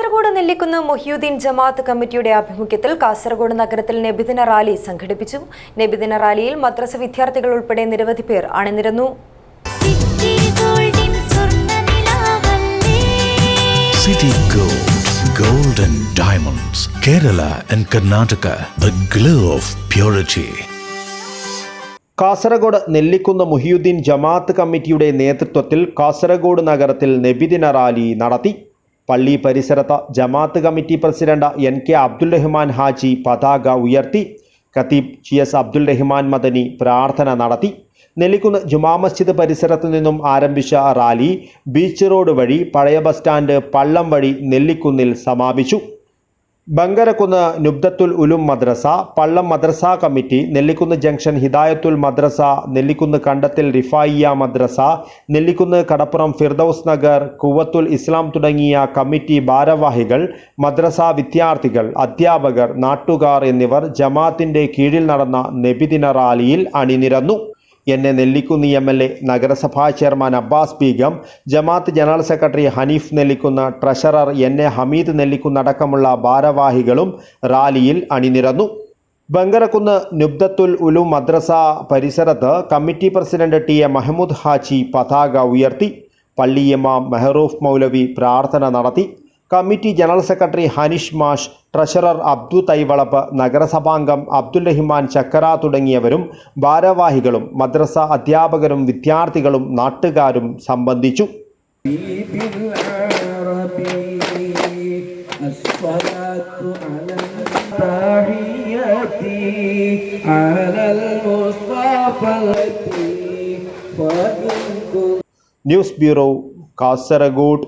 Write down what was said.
കാസർഗോഡ് നെല്ലിക്കുന്ന് മൊഹ്യുദ്ദീൻ ജമാഅത്ത് കമ്മിറ്റിയുടെ ആഭിമുഖ്യത്തിൽ കാസർഗോഡ് നഗരത്തിൽ നബിദിന റാലി സംഘടിപ്പിച്ചു. നബിദിന റാലിയിൽ മദ്രസ വിദ്യാർത്ഥികൾ ഉൾപ്പെടെ നിരവധി പേർ അണിനിരന്നു. സിറ്റി ഗോൾഡിൻ സ്വർണനിലാവല്ലേ City Gold, Gold and Diamonds, Kerala and Karnataka, the glow of purity. Kasaragod Nellikunnu Muhiyuddin Jamaath കമ്മിറ്റിയുടെ നേതൃത്വത്തിൽ കാസർഗോഡ് നഗരത്തിൽ നബിദിന റാലി നടത്തി. പള്ളി പരിസരത്ത് Jamaath committee president N K Abdul Rahman Haji പതാക ഉയർത്തി. ഖത്തീബ് ജി എസ് അബ്ദുൽ റഹ്മാൻ മദനി പ്രാർത്ഥന നടത്തി. നെല്ലിക്കുന്ന് ജുമാ മസ്ജിദ് പരിസരത്തു നിന്നും ആരംഭിച്ച റാലി ബീച്ച് റോഡ് വഴി പഴയ ബസ് സ്റ്റാൻഡ് പള്ളം വഴി നെല്ലിക്കുന്നിൽ സമാപിച്ചു. ബങ്കരക്കുന്ന് നുബ്ദത്തുൽ ഉലും മദ്രസ പള്ളം മദ്രസ കമ്മിറ്റി നെല്ലിക്കുന്ന് ജംഗ്ഷൻ ഹിദായത്തുൽ മദ്രസ നെല്ലിക്കുന്ന് കണ്ടത്തിൽ റിഫായിയ മദ്രസ നെല്ലിക്കുന്ന് കടപ്പുറം ഫിർദൌസ് നഗർ കുവത്തുൽ ഇസ്ലാം തുടങ്ങിയ കമ്മിറ്റി ഭാരവാഹികൾ മദ്രസ വിദ്യാർത്ഥികൾ അധ്യാപകർ നാട്ടുകാർ എന്നിവർ ജമാഅത്തിന്റെ കീഴിൽ നടന്ന നബിദിന റാലിയിൽ അണിനിരന്നു. N A Nellikunnu M L A നഗരസഭാ chairman Abbas Beegum Jamaath general secretary Haneef Nellikunnu treasurer N A Hameed Nellikunnu അടക്കമുള്ള ഭാരവാഹികളും റാലിയിൽ അണിനിരന്നു. ബങ്കരക്കുന്ന് നുബ്ദത്തുൽ ഉലു മദ്രസ പരിസരത്ത് committee president T A Mehmood Haji പതാക ഉയർത്തി. പള്ളി ഇമാം മെഹറൂഫ് മൗലവി പ്രാർത്ഥന നടത്തി. കമ്മിറ്റി ജനറൽ സെക്രട്ടറി ഹനീഷ് മാഷ് ട്രഷറർ അബ്ദു തൈവളപ്പ് നഗരസഭാംഗം അബ്ദുൽ റഹിമാൻ ചക്കറ തുടങ്ങിയവരും ഭാരവാഹികളും മദ്രസ അധ്യാപകരും വിദ്യാർത്ഥികളും നാട്ടുകാരും സംബന്ധിച്ചു. News bureau Kasaragod.